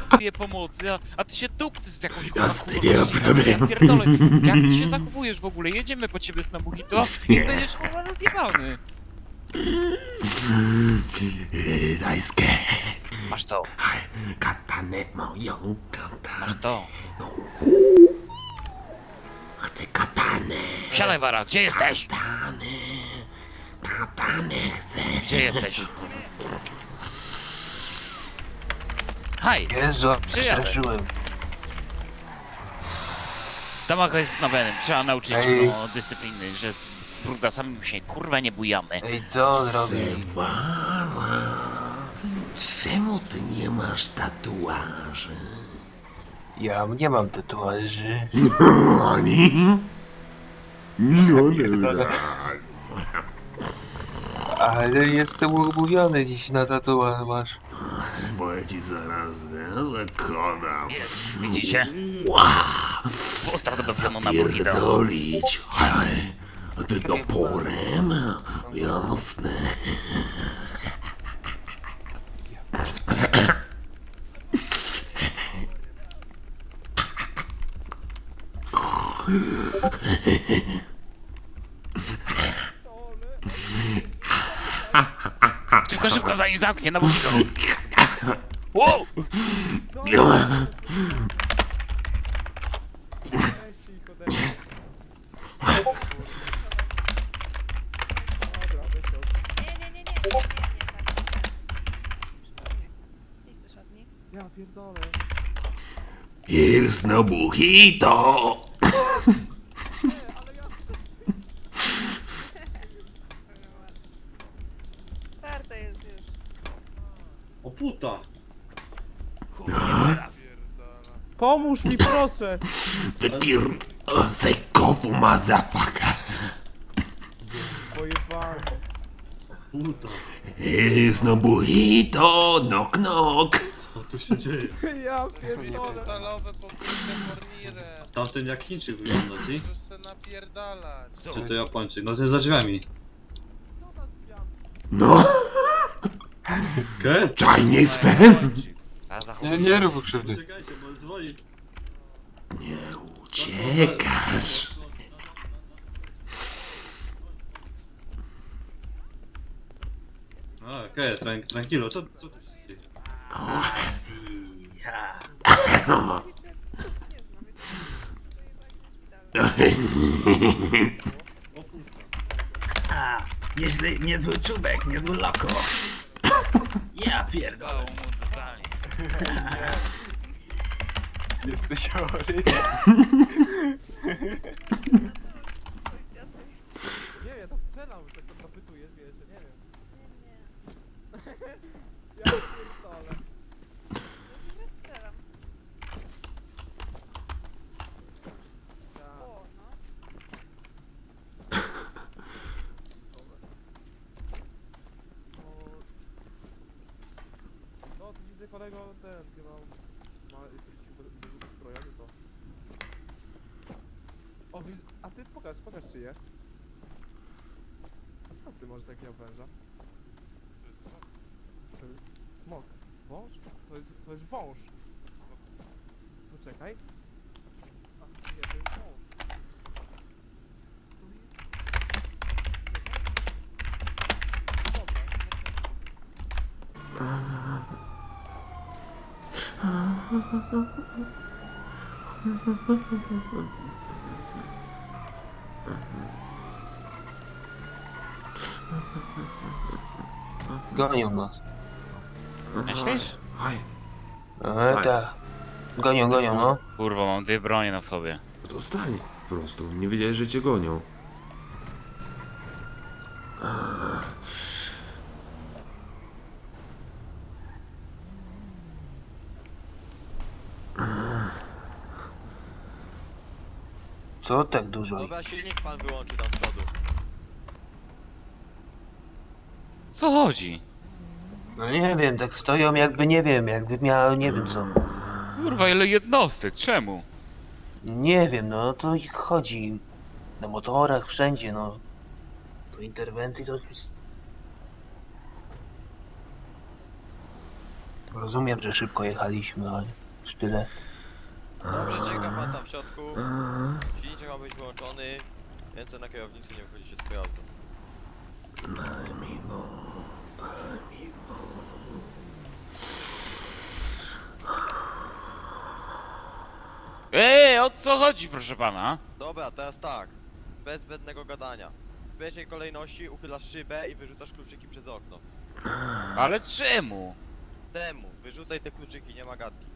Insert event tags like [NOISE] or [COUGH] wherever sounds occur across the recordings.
Potrzebuję pomocy, a, a ty się dupcy z jakąś kurwa Jasne, kurwa, nie ma problemu. Ja pierdolę, jak ty się zachowujesz w ogóle? Jedziemy po ciebie z Nabuhito i Nie. będziesz kurwa rozjebany. Yy, Dajskie. Masz to, Katanę moją, katanę. masz to. Chcę katanę. Wsiadaj Wara, gdzie jesteś? Katanę. Katanę chcę. Gdzie jesteś? Haj, Jezu, Przyjadę. straszyłem. Tamaka jest nowenem, trzeba nauczyć Ej. go dyscypliny, że z brudasami się kurwa nie bujamy. Ej, co on robi? Sewara. Czemu ty nie masz tatuaży? Ja nie mam tatuaży. [LAUGHS] Oni? No dobra. Ale jestem umówiony dziś na tatuaż. Bo ci zaraz. Jest, widzicie? Postaw to bez względu na burrito. Pierdolić. A ty toporem? Jasne. Szybko, szybko, zanim zamknie na burrito. Wow! Nie, nie, nie, nie, nie, nie, nie, tak, nie. Nie chcę. Idź do szatni. Ja pierdolę. Here's no burrito. Warto jest już. O puta! Teraz. Pomóż mi proszę! Wypier... Sekowu motherfucker. Pojebałem. Puta! Here's no burrito. Knock knock. Co tu się dzieje? Ja pierdolę. stalowe. Tamten jak Chińczyk wygląda, ci? Możesz se napierdalać. Czy to Japończyk? No to jest za drzwiami. No, Okej? Chinese pen. A Nie, zachowuj nie rób krzywdy. Czekajcie, bo dzwoni. Nie uciekasz. A, okej, tran tranquilo, co, co tu się dzieje? O puta. A, nieźle, niezły czubek, niezły loko. Ja pierdolę. Jesteś chory. Policjant jest. Nie, ja tak strzelam, tak to zapytuję, wiesz, że nie wiem. Nie, nie. [LAUGHS] Ja pierdolę. Ja strzelam. Ja, O, no. no, to widzę kolego ten, mam... Ma, jesteś uzbrojony, to... O, widzę, a ty pokaż, pokaż czyje. A skąd ty możesz takiego węża? To jest smok, To jest smok. Wąż? To jest, to jest wąż. smok. Poczekaj. A, nie, to jest wąż. Dobra, Gonią nas. Myślisz? Hej, E, Tak. tak. Gonią, gonią, no. Kurwa, mam dwie bronie na sobie. to stań po prostu. Nie wiedziałeś, że cię gonią. Co tak dużo? ich? Silnik pan wyłączy tam z przodu. Co chodzi? No nie wiem, tak stoją jakby nie wiem, jakby miała nie wiem co. Kurwa, ile jednostek, czemu? Nie wiem, no to ich chodzi. Na motorach, wszędzie, no. Po interwencji to... Rozumiem, że szybko jechaliśmy, ale... Tyle. Dobrze, czeka pan tam w środku. Silniczek ma być wyłączony. Ręce na kierownicy, nie wychodzicie z pojazdu. Ej, o co chodzi, proszę pana? Dobra, teraz tak. Bez zbędnego gadania. W pierwszej kolejności uchylasz szybę i wyrzucasz kluczyki przez okno. Ale czemu? Temu, wyrzucaj te kluczyki, nie ma gadki.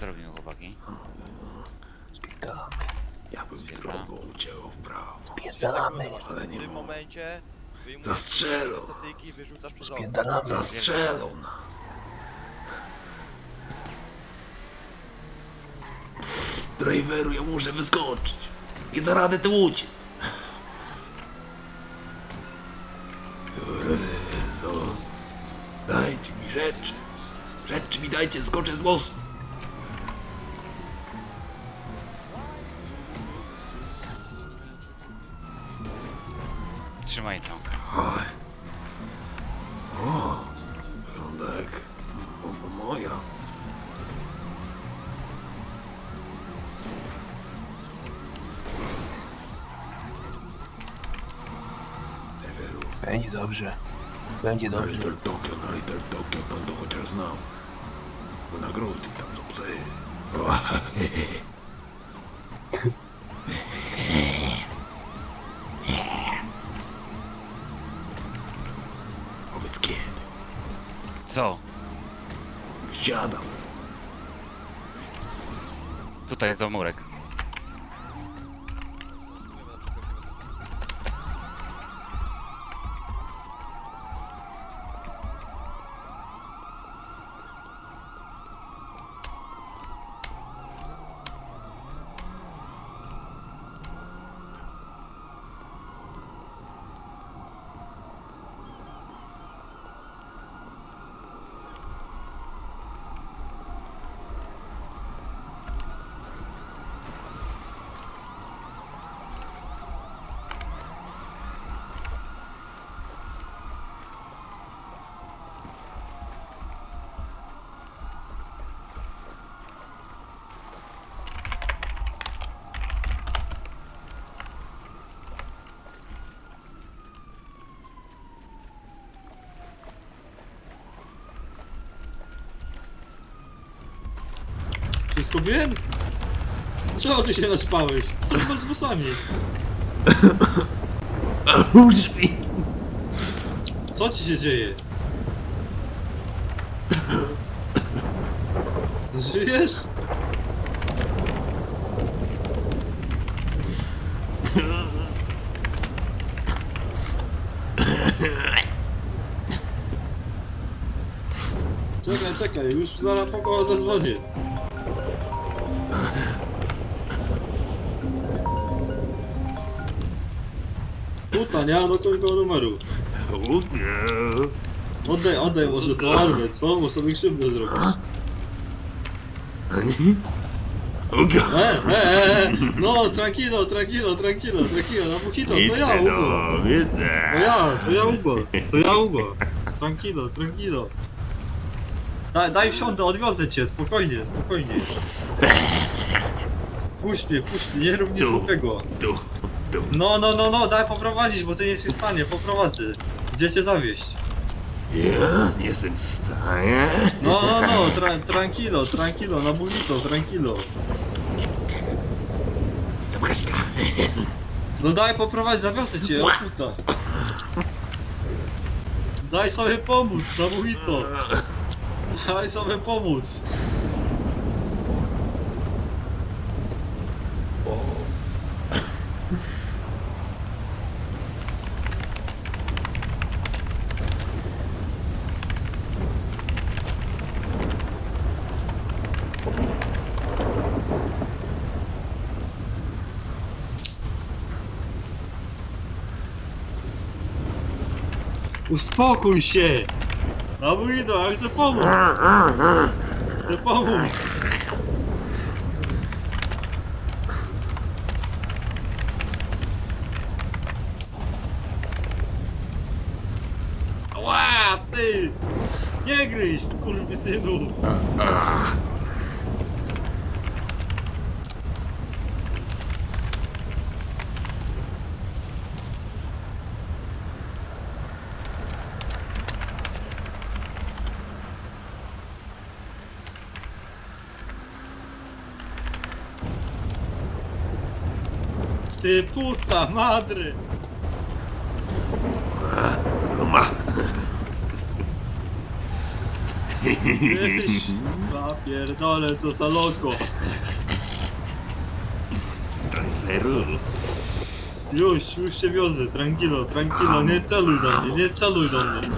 Co robimy, chłopaki? Spierdalamy, Ja bym drogą uciekał w prawo. Masz. Ale nie W tym mogę. momencie wyjmujesz Zastrzelą. statyjki i wyrzucasz przez okno. spierdalamy. Zastrzelą nas. Driveru, ja muszę wyskoczyć. Nie da rady tu uciec. Jezu. Dajcie mi rzeczy. Rzeczy mi dajcie, skoczę z mostu. Będzie na dobrze. Little Tokyo, na Little Tokyo, tam to chociaż znam. Bo nagrody tam są psy. O, [LAUGHS] Powiedz kiedy. Co? Siadam. Tutaj za murek. Wszystko bien? Czego ty się naspałeś? Co ty masz z włosami? Mi. Co ci się dzieje? Żyjesz? Czekaj, czekaj, już zaraz po koło zadzwonię. Puta, nie mam do kogo numeru. Ugie. Oddaj, oddaj może to armę, co? Bo sobie krzywdę zrobisz. Ugie. E, e, e, e, no, tranquilo, tranquilo, tranquilo, tranquilo, no Bukito, to ja, Ugo. no, To widzę. ja, to ja, Ugo, to ja, Ugo. Tranquilo, tranquilo. Daj, daj wsiądę, odwiozę cię, spokojnie, spokojnie. Puść mnie, puść mnie, nie rób nic Tu. złego. Tu, tu. No, no, no, no, daj poprowadzić, bo ty nie jesteś w stanie, poprowadzę. Gdzie cię zawieźć? Ja nie jestem w stanie. No, no, no, tra tranquilo, tranquilo, na Bukito, tranquilo. No daj poprowadź, zawiosę cię, o puta. Daj sobie pomóc, Samuhito. Daj sobie pomóc. Uspokój się! Samuhito, ja chcę pomóc! Chcę pomóc! Ła, ty! Nie gryź! wyjść, skurwysynu! Ty puta madry! Roma. Jesteś... Ja pierdolę, co za loko! Driveru. Już, już się wiozę, tranquilo, tranquilo, nie celuj do mnie, nie celuj do mnie.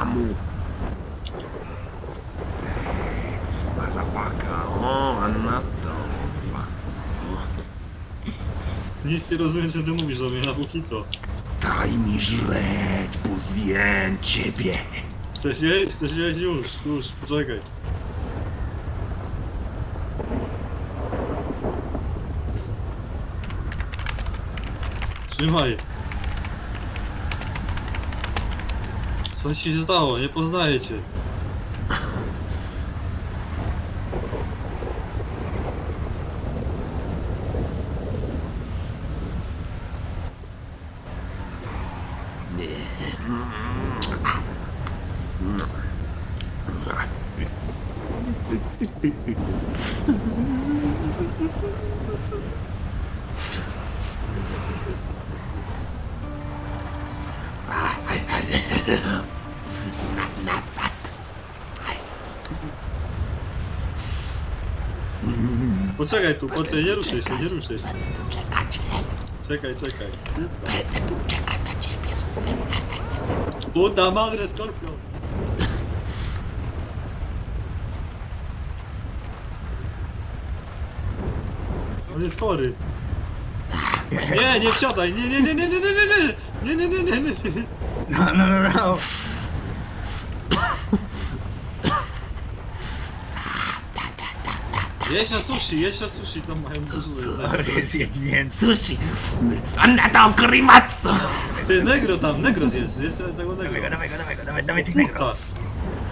Amu. Mazapaka. O, Anato. Nic nie rozumiem, co ty mówisz do mnie na buchito. Daj mi żreć, bo zjem ciebie. Chcesz jeść? Chcesz jeść? Już, już, poczekaj. Trzymaj. Co ci się stało? Nie poznaję cię. Poczekaj tu, poczekaj, nie ruszaj się, nie ruszaj się. Czekaj, czekaj. Tu. Buda, madre, skorpion. On jest chory. Nie, nie wsiadaj, nie, nie, nie, nie, nie, nie, nie, nie, nie, nie, nie, nie, nie, nie. No, no, no, no. Jeźdź na sushi, jeźdź na sushi, tam mają dużo. Jebnięty. Sushi. Anato Grimatsu. Ty, negro tam, negro jest, jest tego Dawaj go, negro. dawaj go, dawaj go, dawaj, dawaj tych negro. Puta,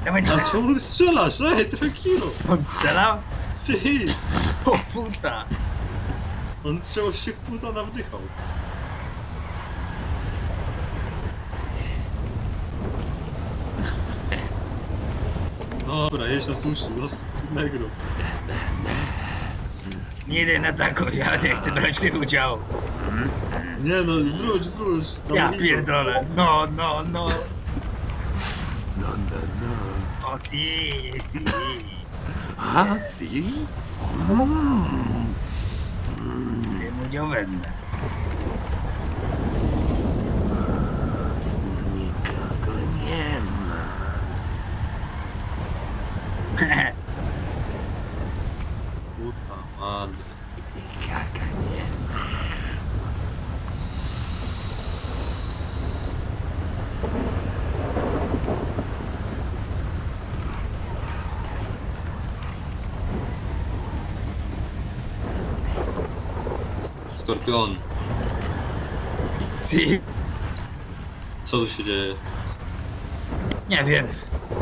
Dawaj, a dawaj. czemu ty strzelasz? Ej, tranquilo. On strzelał? Si, O puta. on trzeba się puta nawdychał. Dobra, jedź na sushi, zostaw ty negro. Nie idę na taką, ja nie chcę brać w tym udziału. Nie no, wróć, wróć. tam Ja idą. pierdolę. No, no, no. No, no, no. O si, si. A, si? Tym udział będę. Nikogo nie ma. Puta, madre. Nikogo nie ma. Skorpion, Si. co tu się dzieje? Nie wiem,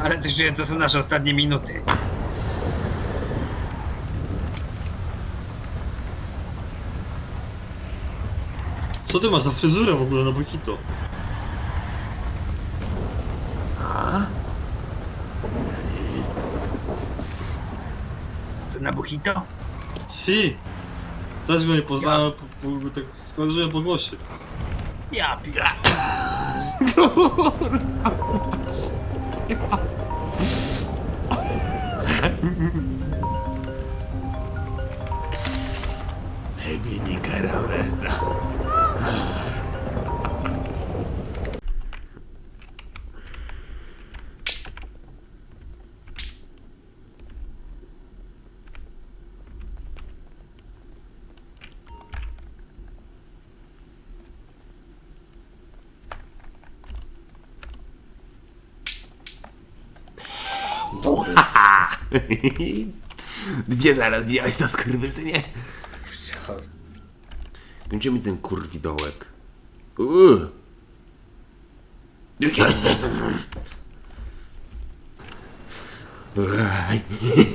ale coś czuję, to są nasze ostatnie minuty. Co ty masz za fryzurę w ogóle na Bukito? To na buchito? Si! Też go nie poznałem, po, po, tak skojarzyłem po głosie. Ja pierdolę. Baby Nicarameta. [LAUGHS] Dwie naraz widziałeś to skurwysynie? Kończymy ten kurwidołek. Uuu. Uuu.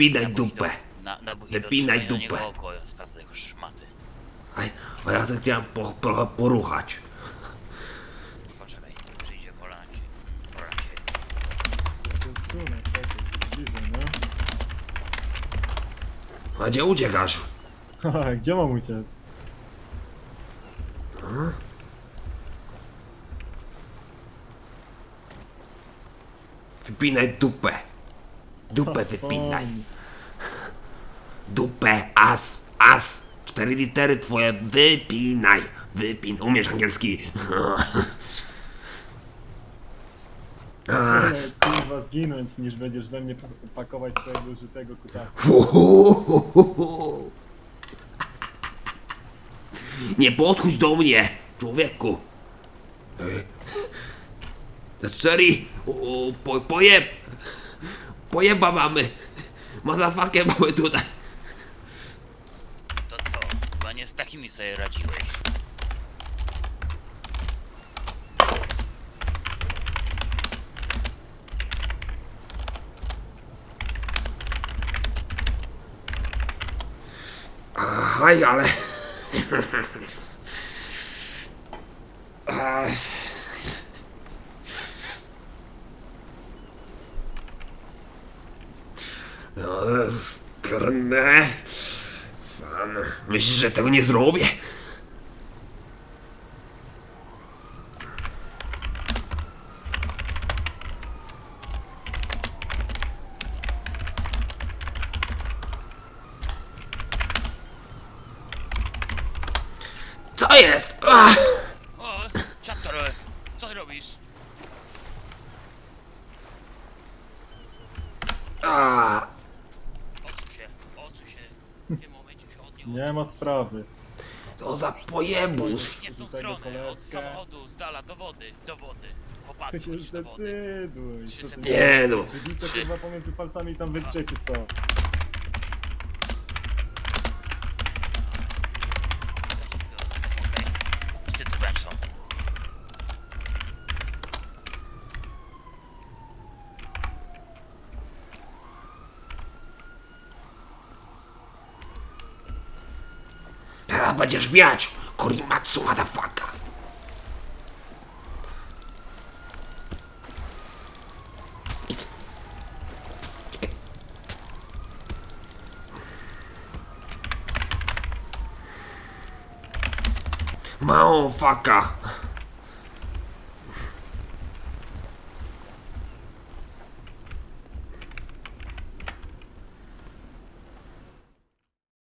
Wypinaj dupę. Na, na buchito Wypinaj trzymaj na niego dupę. oko, ja sprawdzę jego szmaty. Aj, a ja se chciałem po, po, poruchać. Poczekaj, przyjdzie. A gdzie uciekasz? [LAUGHS] Gdzie mam uciec? Wypinaj dupę. Dupę wypinaj. Dupę, as, as. Cztery litery twoje, wypinaj. Wypin, umiesz angielski. [LAUGHS] Wolę kurwa zginąć, niż będziesz we mnie pa- pakować swojego użytego kutasa. Nie podchodź do mnie, człowieku. Sorry, o, po, pojeb. Pojeba mamy. Mazafakę mamy tutaj. To co? Chyba nie z takimi sobie radziłeś. Aj, ale... [LAUGHS] Ach. No, to jest kurde. Sam. Myślisz, że tego nie zrobię? Co jest? Ach. O, Chatter, co ty robisz? A, Odsuń się, odsuń się. W tym momencie się od niego Nie ma sprawy. co za pojebus. Nie w tą stronę, od koleżkę. samochodu, z dala, do wody, do wody. Ty Popatrz, się chodź do wody. zdecyduj. Trzy Co ty sekundy. Nie no. Kurwa pomiędzy palcami tam wytrzecie co? Okej. Wszyscy tu węszą. Teraz będziesz miać. Korimatsu, motherfucker. Małą faka.